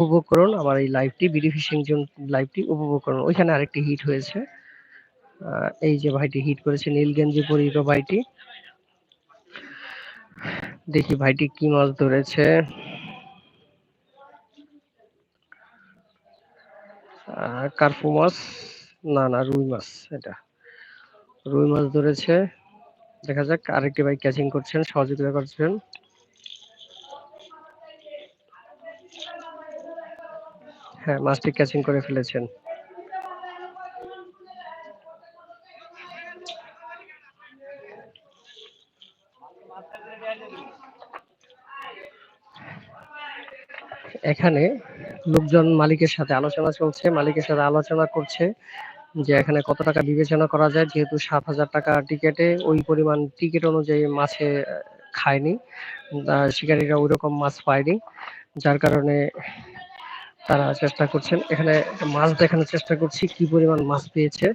উপভোগ করুন। আমার এই লাইভটি বিডি ফিশিং জোন লাইভটি উপভোগ করুন। ওইখানে আরেকটি হিট হয়েছে। এই যে ভাইটি হিট করেছে, নীল গেঞ্জি পরিহিত ভাইটি। দেখি ভাইটি কি মাছ ধরেছে। কার্পু মাছ? না না, রুই মাছ, এটা। রুই মাছ ধরেছে। দেখা যাক, আরেকটি ভাই ক্যাচিং করছেন, সহযোগিতা করছেন। হ্যাঁ মাছটি ক্যাচিং করে ফেলেছেন। এখানে লোকজন মালিকের সাথে আলোচনা চলছে। মালিকের সাথে আলোচনা করছে যে এখানে কত টাকা বিবেচনা করা যায়, যেহেতু সাত হাজার টাকা টিকেটে ওই পরিমাণ টিকিট অনুযায়ী মাছে খায়নি। শিকারীরা ওই রকম মাছ পায়নি, যার কারণে তারা চেষ্টা করছেন। এখানে মাছ দেখানোর চেষ্টা করছি কি পরিমাণ মাছ পেয়েছে।